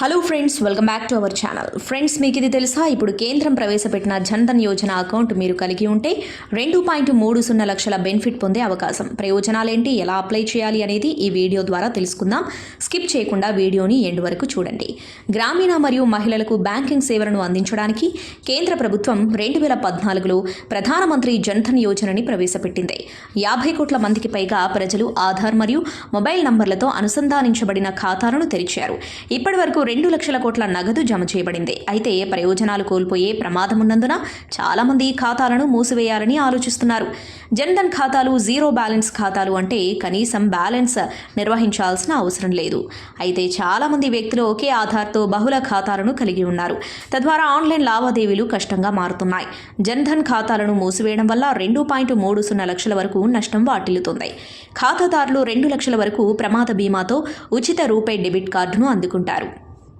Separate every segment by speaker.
Speaker 1: Hello friends welcome back to our channel friends మీకు ఇది తెలుసా? ఇప్పుడు కేంద్రం ప్రవేశపెట్టిన జన్ధన్ యోజన అకౌంట్ మీరు కలిగి ఉంటే రెండు పాయింట్ మూడు సున్నా లక్షల బెనిఫిట్ పొందే అవకాశం. ప్రయోజనాలేంటి? ఎలా అప్లై చేయాలి అనేది ఈ వీడియో ద్వారా తెలుసుకుందాం. స్కిప్ చేయకుండా వీడియోని ఎండ్ వరకు చూడండి. గ్రామీణ మరియు మహిళలకు బ్యాంకింగ్ సేవలను అందించడానికి కేంద్ర ప్రభుత్వం రెండు వేల పద్నాలుగులో ప్రధానమంత్రి జన్ధన్ యోజనని ప్రవేశపెట్టింది. యాభై కోట్ల మందికి పైగా ప్రజలు ఆధార్ మరియు మొబైల్ నంబర్లతో అనుసంధానించబడిన ఖాతాలను తెరిచారు. ఇప్పటివరకు రెండు లక్షల కోట్ల నగదు జమ చేయబడింది. అయితే ప్రయోజనాలు కోల్పోయే ప్రమాదం ఉన్నందున చాలా మంది ఖాతాలను మూసివేయాలని ఆలోచిస్తున్నారు. జన్ధన్ ఖాతాలు జీరో బ్యాలెన్స్ ఖాతాలు అంటే కనీసం బ్యాలెన్స్ నిర్వహించాల్సిన అవసరం లేదు. అయితే చాలా మంది వ్యక్తులు ఒకే ఆధార్తో బహుళ ఖాతాలను కలిగి ఉన్నారు. తద్వారా ఆన్లైన్ లావాదేవీలు కష్టంగా మారుతున్నాయి. జన్ధన్ ఖాతాలను మూసివేయడం వల్ల రెండు పాయింట్ మూడు సున్నా లక్షల వరకు నష్టం వాటిల్లుతుంది. ఖాతాదారులు రెండు లక్షల వరకు ప్రమాద బీమాతో ఉచిత రూపే డెబిట్ కార్డును అందుకుంటారు.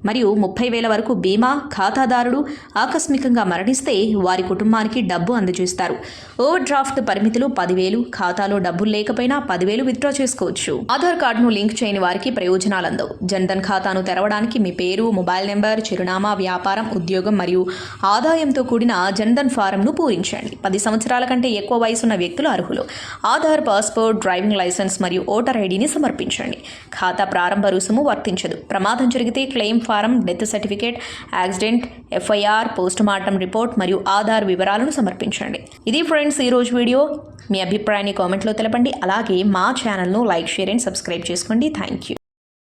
Speaker 1: మరియు ముప్పై వేల వరకు బీమా ఖాతాదారుడు ఆకస్మికంగా మరణిస్తే వారి కుటుంబానికి డబ్బు అందజేస్తారు. ఓవర్ డ్రాఫ్ట్ పరిమితులు పదివేలు ఖాతాలో డబ్బులు లేకపోయినా పదివేలు విత్డ్రా చేసుకోవచ్చు. ఆధార్ కార్డును లింక్ చేయని వారికి ప్రయోజనాలు అందవు జన్ధన్ ఖాతాను తెరవడానికి మీ పేరు మొబైల్ నెంబర్ చిరునామా వ్యాపారం ఉద్యోగం మరియు ఆదాయంతో కూడిన జన్ధన్ ఫారంను పూరించండి. పది సంవత్సరాల కంటే ఎక్కువ వయసున్న వ్యక్తులు అర్హులు. ఆధార్ పాస్పోర్ట్ డ్రైవింగ్ లైసెన్స్ మరియు ఓటర్ ఐడిని సమర్పించండి. ఖాతా ప్రారంభ రుసుము వర్తించదు. ప్రమాదం జరిగితే claim form death certificate accident FIR post mortem report మరియు ఆధార్ వివరాలను సమర్పించండి. ఇది ఫ్రెండ్స్ ఈరోజు వీడియో. మీ అభిప్రాయాన్ని కామెంట్లో తెలపండి. అలాగే మా ఛానల్ను లైక్ షేర్ అండ్ సబ్స్క్రైబ్ చేసుకోండి. Thank you.